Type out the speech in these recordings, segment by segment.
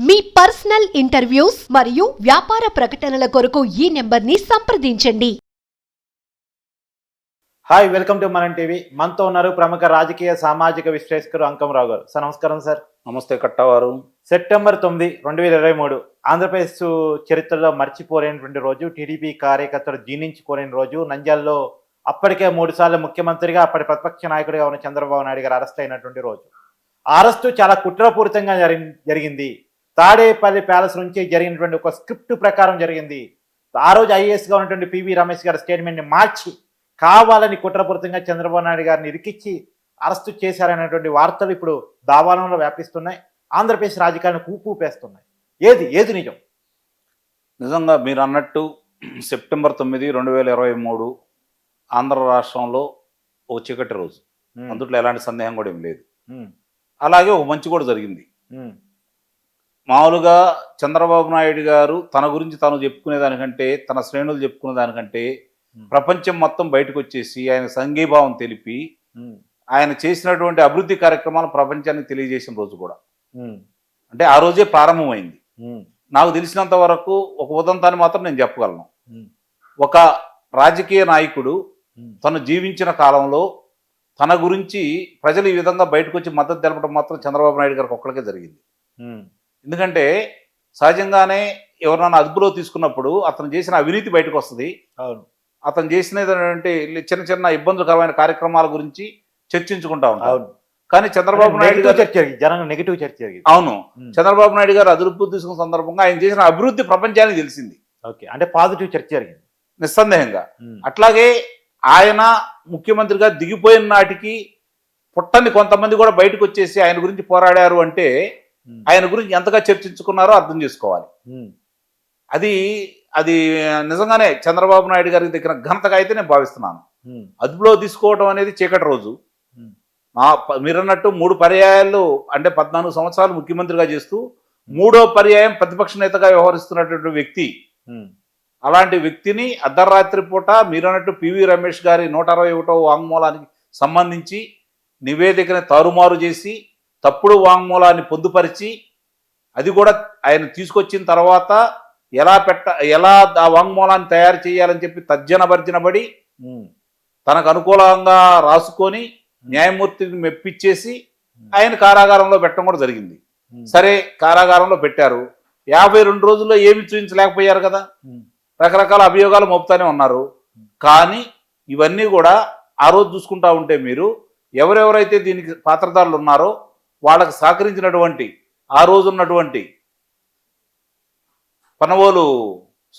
మీ personal interviews మరియు వ్యాపార ప్రకటనల కొరకు ఈ నెంబర్ని సంప్రదించండి. Hi welcome to Manam TV మనతో ఉన్నారు ప్రముఖ రాజకీయ సామాజిక విశ్లేషకులు అంకంరావు గారు. సార్ నమస్కారం సార్. నమస్తే కట్టవారు. సెప్టెంబర్ తొమ్మిది రెండు వేల ఇరవై మూడు. ఆంధ్రప్రదేశ్ చరిత్రలో మర్చిపోలేనటువంటి రోజు టీడీపీ కార్యకర్తలు జీర్ణించుకోలేని రోజు. నంద్యాలలో అప్పటికే మూడు సార్లు ముఖ్యమంత్రిగా అప్పటి ప్రతిపక్ష నాయకుడిగా ఉన్న చంద్రబాబు నాయుడు గారు అరెస్ట్ అయినటువంటి రోజు. అరెస్టు చాలా కుట్రపూరితంగా జరి- జరిగింది. తాడేపల్లి ప్యాలెస్ నుంచి జరిగినటువంటి ఒక స్క్రిప్ట్ ప్రకారం జరిగింది. ఆ రోజు ఐఏఎస్గా ఉన్నటువంటి పివి రమేష్ గారి స్టేట్మెంట్ని మార్చి కావాలని కుట్రపూరితంగా చంద్రబాబు నాయుడు గారిని ఇరికిచ్చి అరెస్టు చేశారనేటువంటి వార్తలు ఇప్పుడు దావానంలో వ్యాపిస్తున్నాయి. ఆంధ్రప్రదేశ్ రాజకీయాలను కూపూపేస్తున్నాయి ఏది? ఏది నిజం? నిజంగా మీరు అన్నట్టు సెప్టెంబర్ తొమ్మిది రెండు వేల ఇరవై మూడు ఆంధ్ర రాష్ట్రంలో ఓ చీకటి రోజు. అందుట్లో ఎలాంటి సందేహం కూడా ఏం లేదు. అలాగే ఒక మంచి కూడా జరిగింది. మామూలుగా చంద్రబాబు నాయుడు గారు తన గురించి తాను చెప్పుకునే దానికంటే తన శ్రేణులు చెప్పుకునే దానికంటే ప్రపంచం మొత్తం బయటకు వచ్చేసి ఆయన సంఘీభావం తెలిపి ఆయన చేసినటువంటి అభివృద్ధి కార్యక్రమాలు ప్రపంచానికి తెలియజేసిన రోజు కూడా. అంటే ఆ రోజే ప్రారంభమైంది. నాకు తెలిసినంత వరకు ఒక ఉదంతాన్ని మాత్రం నేను చెప్పగలను. ఒక రాజకీయ నాయకుడు తను జీవించిన కాలంలో తన గురించి ప్రజలు ఈ విధంగా బయటకు వచ్చి మద్దతు తెలపడం మాత్రం చంద్రబాబు నాయుడు గారికి ఒక్కడికే జరిగింది. ఎందుకంటే సహజంగానే ఎవరైనా అదుపులో తీసుకున్నప్పుడు అతను చేసిన అవినీతి బయటకు వస్తుంది. అవును. అతను చేసినటువంటి చిన్న చిన్న ఇబ్బందుకరమైన కార్యక్రమాల గురించి చర్చించుకుంటా ఉంటాం అవును. కానీ చంద్రబాబు నాయుడు గారు చర్చ జరిగింది. జనం నెగిటివ్ చర్చ జరిగింది. అవును. చంద్రబాబు నాయుడు గారు అదుపు తీసుకున్న సందర్భంగా ఆయన చేసిన అభివృద్ధి ప్రపంచానికి తెలిసింది. ఓకే. అంటే పాజిటివ్ చర్చ జరిగింది. నిస్సందేహంగా. అట్లాగే ఆయన ముఖ్యమంత్రిగా దిగిపోయిన నాటికి పుట్టని కొంతమంది కూడా బయటకు వచ్చేసి ఆయన గురించి పోరాడారు అంటే ఆయన గురించి ఎంతగా చర్చించుకున్నారో అర్థం చేసుకోవాలి. అది అది నిజంగానే చంద్రబాబు నాయుడు గారికి దగ్గర ఘనతగా అయితే నేను భావిస్తున్నాను. అదుపులో తీసుకోవడం అనేది చీకటి రోజు. నా మీరన్నట్టు మూడు పర్యాయాలు అంటే పద్నాలుగు సంవత్సరాలు ముఖ్యమంత్రిగా చేస్తూ మూడో పర్యాయం ప్రతిపక్ష నేతగా వ్యవహరిస్తున్నటువంటి వ్యక్తి. అలాంటి వ్యక్తిని అర్ధరాత్రి పూట మీరన్నట్టు పివి రమేష్ గారి నూట అరవై ఒకటో వాంగ్మూలానికి సంబంధించి నివేదికని తారుమారు చేసి తప్పుడు వాంగ్మూలాన్ని పొందుపరిచి అది కూడా ఆయన తీసుకొచ్చిన తర్వాత ఎలా పెట్ట ఎలా ఆ వాంగ్మూలాన్ని తయారు చేయాలని చెప్పి తర్జన భర్జనబడి తనకు అనుకూలంగా రాసుకొని న్యాయమూర్తిని మెప్పించేసి ఆయన కారాగారంలో పెట్టడం కూడా జరిగింది. సరే కారాగారంలో పెట్టారు. యాభై రెండు రోజుల్లో ఏమి చూపించలేకపోయారు కదా. రకరకాల అభియోగాలు మోపుతానే ఉన్నారు. కానీ ఇవన్నీ కూడా ఆ రోజు చూసుకుంటా ఉంటే మీరు ఎవరెవరైతే దీనికి పాత్రదారులు ఉన్నారో వాళ్ళకి సహకరించినటువంటి ఆ రోజు ఉన్నటువంటి పనవోలు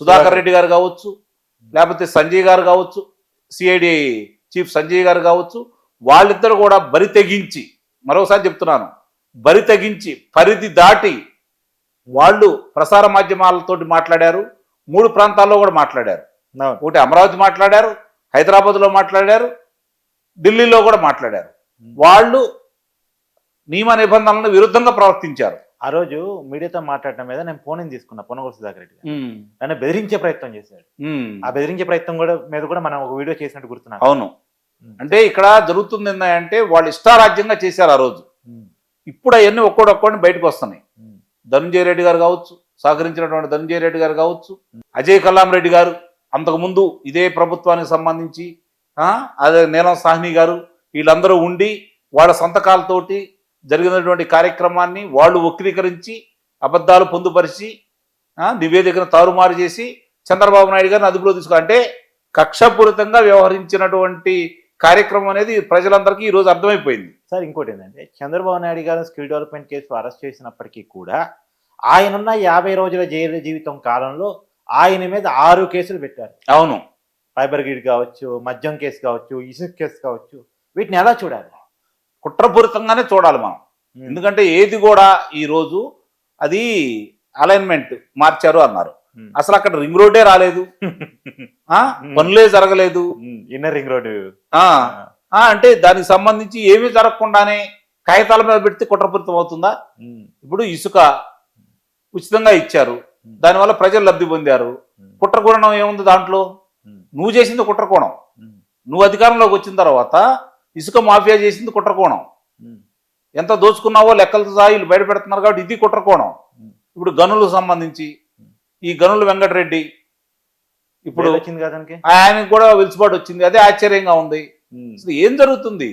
సుధాకర్ రెడ్డి గారు కావచ్చు లేకపోతే సంజయ్ గారు కావచ్చు సిఐడి చీఫ్ సంజయ్ గారు కావచ్చు వాళ్ళిద్దరు కూడా బరి తెగించి మరోసారి చెప్తున్నాను బరి తెగించి పరిధి దాటి వాళ్ళు ప్రసార మాధ్యమాలతోటి మాట్లాడారు మూడు ప్రాంతాల్లో కూడా మాట్లాడారు. ఒకటి అమరావతి మాట్లాడారు హైదరాబాద్లో మాట్లాడారు ఢిల్లీలో కూడా మాట్లాడారు. వాళ్ళు నియమ నిబంధనలకు విరుద్ధంగా ప్రవర్తించారు. ఆ రోజు మీడియాతో మాట్లాడటం మీద నేను ఫోన్ తీసుకున్నా పొనగోలు సుధాకర్ రెడ్డి గారు. నన్ను బెదిరించే ప్రయత్నం చేశాడు. ఆ బెదిరించే ప్రయత్నం కూడా మీద కూడా మనం ఒక వీడియో చేసినట్టు గుర్తున్నాను అవును. అంటే ఇక్కడ జరుగుతుంది ఏంటంటే వాళ్ళు ఇష్టారాజ్యంగా చేశారు ఆ రోజు. ఇప్పుడు అవన్నీ ఒక్కోడొక్కోడిని బయటకు వస్తున్నాయి. ధనంజయ రెడ్డి గారు కావచ్చు సహకరించినటువంటి ధనంజయ రెడ్డి గారు కావచ్చు అజయ్ కల్లాం రెడ్డి గారు అంతకుముందు ఇదే ప్రభుత్వానికి సంబంధించి ఆ, అదే నీలం సాహ్ని గారు వీళ్ళందరూ ఉండి వాళ్ళ సంతకాలతోటి జరిగినటువంటి కార్యక్రమాన్ని వాళ్ళు వక్రీకరించి అబద్ధాలు పొందుపరిచి నివేదికను తారుమారు చేసి చంద్రబాబు నాయుడు గారిని అదుపులో తీసుకో అంటే కక్షపూరితంగా వ్యవహరించినటువంటి కార్యక్రమం అనేది ప్రజలందరికీ ఈరోజు అర్థమైపోయింది. సార్ ఇంకోటి ఏంటంటే చంద్రబాబు నాయుడు గారు స్కిల్ డెవలప్మెంట్ కేసు అరెస్ట్ చేసినప్పటికీ కూడా ఆయనున్న యాభై రోజుల జైలు జీవితం కాలంలో ఆయన మీద ఆరు కేసులు పెట్టారు. అవును. ఫైబర్ గిడ్ కావచ్చు మద్యం కేసు కావచ్చు ఇసుక కేసు కావచ్చు వీటిని ఎలా చూడాలి? కుట్రపూరితంగానే చూడాలి మనం. ఎందుకంటే ఏది కూడా ఈరోజు అది అలైన్మెంట్ మార్చారు అన్నారు. ఉమ్. అసలు అక్కడ రింగ్ రోడ్డే రాలేదు. ఆ? పనులే జరగలేదు. ఇన్నర్ రింగ్ ఆ, అంటే దానికి సంబంధించి ఏమీ జరగకుండానే కాగితాల మీద పెడితే కుట్రపూరితం అవుతుందా? ఇప్పుడు ఇసుక ఉచితంగా ఇచ్చారు. దానివల్ల ప్రజలు లబ్ధి పొందారు. కుట్రకోణం ఏముంది దాంట్లో? నువ్వు చేసింది కుట్రకోణం. నువ్వు అధికారంలోకి వచ్చిన తర్వాత ఇసుక మాఫియా చేసింది కుట్రకోణం. ఎంత దోచుకున్నావో లెక్కలతో సహా వీళ్ళు బయట పెడుతున్నారు కాబట్టి ఇది కుట్రకోణం. ఇప్పుడు గనులకు సంబంధించి ఈ గనుల వెంకటరెడ్డి ఇప్పుడు వచ్చింది ఆయనకు కూడా వెలుసుబాటు వచ్చింది. అదే ఆశ్చర్యంగా ఉంది. అసలు ఏం జరుగుతుంది?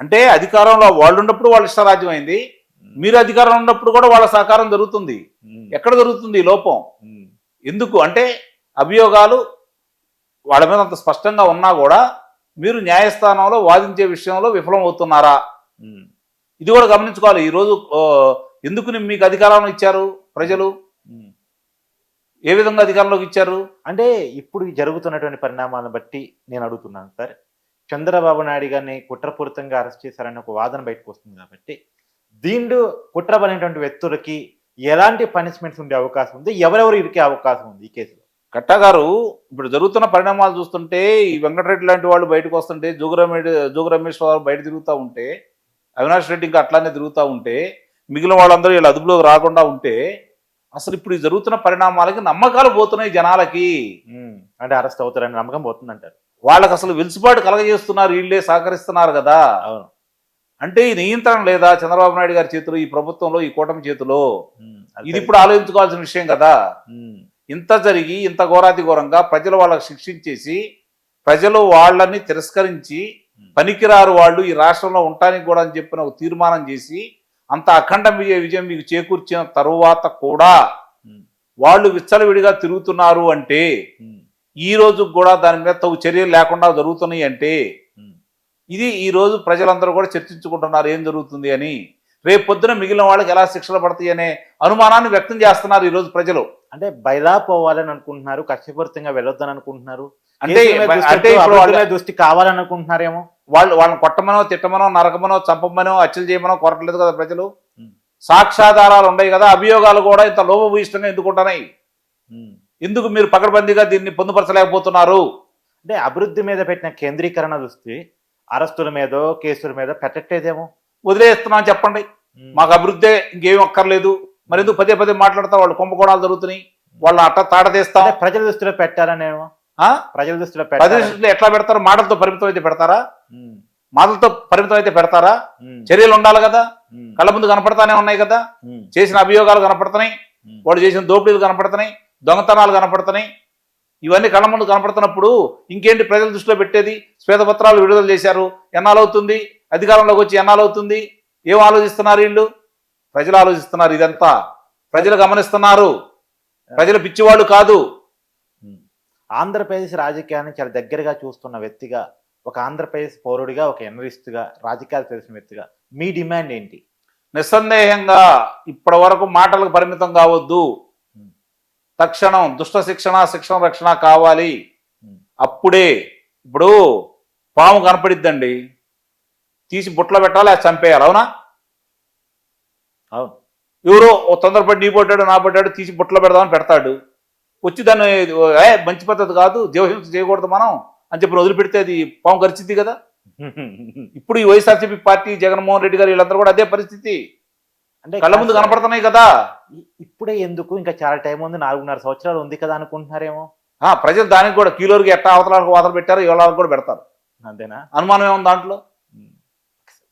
అంటే అధికారంలో వాళ్ళు ఉన్నప్పుడు వాళ్ళ ఇష్టరాజ్యం అయింది మీరు అధికారంలో ఉన్నప్పుడు కూడా వాళ్ళ సహకారం జరుగుతుంది. ఎక్కడ జరుగుతుంది ఈ లోపం? ఎందుకు? అంటే అభియోగాలు వాళ్ళ మీద అంత స్పష్టంగా ఉన్నా కూడా మీరు న్యాయస్థానంలో వాదించే విషయంలో విఫలం అవుతున్నారా ఇది కూడా గమనించుకోవాలి. ఈరోజు ఎందుకు మీకు అధికారంలో ఇచ్చారు ప్రజలు? ఏ విధంగా అధికారంలోకి ఇచ్చారు? అంటే ఇప్పుడు జరుగుతున్నటువంటి పరిణామాలను బట్టి నేను అడుగుతున్నాను సార్. చంద్రబాబు నాయుడు గారిని కుట్రపూరితంగా అరెస్ట్ చేశారని ఒక వాదన బయటకు వస్తుంది కాబట్టి దీంట్లో కుట్రబడినటువంటి వ్యక్తులకి ఎలాంటి పనిష్మెంట్స్ ఉండే అవకాశం ఉంది? ఎవరెవరు ఇరికే అవకాశం ఉంది ఈ కేసులో? కట్టా గారు ఇప్పుడు జరుగుతున్న పరిణామాలు చూస్తుంటే ఈ వెంకటరెడ్డి లాంటి వాళ్ళు బయటకు వస్తుంటే జోగురమేడి జోగు రమేష్ వారు బయట తిరుగుతూ ఉంటే అవినాష్ రెడ్డి ఇంకా అట్లానే తిరుగుతూ ఉంటే మిగిలిన వాళ్ళందరూ వీళ్ళు అదుపులోకి రాకుండా ఉంటే అసలు ఇప్పుడు ఈ జరుగుతున్న పరిణామాలకి నమ్మకాలు పోతున్నాయి జనాలకి. అంటే అరెస్ట్ అవుతారని నమ్మకం పోతుందంటారు. వాళ్ళకి అసలు వెలుసుబాటు కలగజేస్తున్నారు వీళ్ళే సహకరిస్తున్నారు కదా. అంటే ఈ నియంత్రణ లేదా? చంద్రబాబు నాయుడు గారి చేతిలో ఈ ప్రభుత్వంలో ఈ కూటమి చేతిలో. ఇది ఇప్పుడు ఆలోచించుకోవాల్సిన విషయం కదా. ఇంత జరిగి ఇంత ఘోరాతి ఘోరంగా ప్రజలు వాళ్ళకి శిక్షించేసి ప్రజలు వాళ్ళని తిరస్కరించి పనికిరారు వాళ్ళు ఈ రాష్ట్రంలో ఉండటానికి కూడా అని చెప్పిన ఒక తీర్మానం చేసి అంత అఖండ విజయ విజయం మీకు చేకూర్చిన తరువాత కూడా వాళ్ళు విచ్చలవిడిగా తిరుగుతున్నారు అంటే ఈ రోజు కూడా దాని మీద తగు చర్యలు లేకుండా జరుగుతున్నాయి అంటే. ఇది ఈ రోజు ప్రజలందరూ కూడా చర్చించుకుంటున్నారు ఏం జరుగుతుంది అని. రేపు పొద్దున మిగిలిన వాళ్ళకి ఎలా శిక్షలు పడతాయి అనే అనుమానాన్ని వ్యక్తం చేస్తున్నారు ఈ రోజు ప్రజలు. అంటే బయలా పోవాలని అనుకుంటున్నారు కక్షపూరితంగా వెళ్ళొద్దని అనుకుంటున్నారు అంటే అంటే ఇప్పుడు దృష్టి కావాలనుకుంటున్నారేమో వాళ్ళు వాళ్ళని కొట్టమనో తిట్టమనో నరకమనో చంపమనో హత్యలు చేయమనో కొరట్లేదు కదా ప్రజలు. సాక్ష్యాధారాలు ఉన్నాయి కదా అభియోగాలు కూడా ఇంత లోపభూయిష్టంగా ఎందుకు ఉంటున్నాయి. ఎందుకు మీరు పకడ్బందీగా దీన్ని పొందుపరచలేకపోతున్నారు? అంటే అభివృద్ధి మీద పెట్టిన కేంద్రీకరణ దృష్టి అరెస్టుల మీదో కేసుల మీద పెట్టట్లేదేమో? వదిలేస్తున్నాం చెప్పండి. మాకు అభివృద్ధి ఇంకేం అక్కర్లేదు. మరి ఎందుకు పదే పదే మాట్లాడతా వాళ్ళు కుంభకోణాలు జరుగుతున్నాయి. వాళ్ళ అట్ట తాడదేస్తాం ప్రజల దృష్టిలో పెట్టాలనేమో ఆ? ప్రజల దృష్టిలో పెట్టాలి నిమిషాలు ఎట్లా పెడతారు? మాటలతో పరిమితం అయితే పెడతారా? మాటలతో పరిమితం అయితే పెడతారా? చర్యలు ఉండాలి కదా. కళ్ళ ముందు కనపడతానే ఉన్నాయి కదా. చేసిన అభియోగాలు కనపడుతున్నాయి. వాడు చేసిన దోపిడీలు కనపడుతున్నాయి. దొంగతనాలు కనపడుతున్నాయి. ఇవన్నీ కళ్ళ ముందు కనపడుతున్నప్పుడు ఇంకేంటి ప్రజల దృష్టిలో పెట్టేది? శ్వేతపత్రాలు విడుదల చేశారు. ఎన్నాళ్ళవుతుంది అధికారంలోకి వచ్చి ఎన్నాళ్ళవుతుంది? ఏం ఆలోచిస్తున్నారు వీళ్ళు? ప్రజలు ఆలోచిస్తున్నారు ఇదంతా. ప్రజలు గమనిస్తున్నారు. ప్రజలు పిచ్చివాళ్ళు కాదు. ఆంధ్రప్రదేశ్ రాజకీయాన్ని చాలా దగ్గరగా చూస్తున్న వ్యక్తిగా ఒక ఆంధ్రప్రదేశ్ పౌరుడిగా ఒక ఎనలిస్ట్గా రాజకీయాలు తెలిసిన వ్యక్తిగా మీ డిమాండ్ ఏంటి? నిస్సందేహంగా ఇప్పటి వరకు మాటలకు పరిమితం కావద్దు. తక్షణం దుష్ట శిక్షణ శిక్షణ రక్షణ కావాలి. అప్పుడే ఇప్పుడు పాము కనపడిద్దండి. తీసి బుట్టలో పెట్టాలి అది చంపేయాలి అవునా? అవును. ఎవరో ఓ తొందరపడి నీ పడ్డాడు నా పడ్డాడు తీసి బుట్టలో పెడదామని పెడతాడు. వచ్చి దాన్ని ఏ మంచి పద్ధతి కాదు దేవహింస చేయకూడదు మనం అని చెప్పి వదిలిపెడితే అది పాము గరిచిద్ది కదా. ఇప్పుడు ఈ వైఎస్ఆర్సీపీ పార్టీ జగన్మోహన్ రెడ్డి గారు వీళ్ళందరూ కూడా అదే పరిస్థితి. అంటే కళ్ళ ముందు కనపడుతున్నాయి కదా. ఇప్పుడే ఎందుకు? ఇంకా చాలా టైం ఉంది నాలుగున్నర సంవత్సరాలు ఉంది కదా అనుకుంటున్నారేమో. ప్రజలు దానికి కూడా కీలోరికి ఎట్టా అవతలకు వాదన పెట్టారు ఇవాళ కూడా పెడతారు. అంతేనా? అనుమానం ఏముంది దాంట్లో?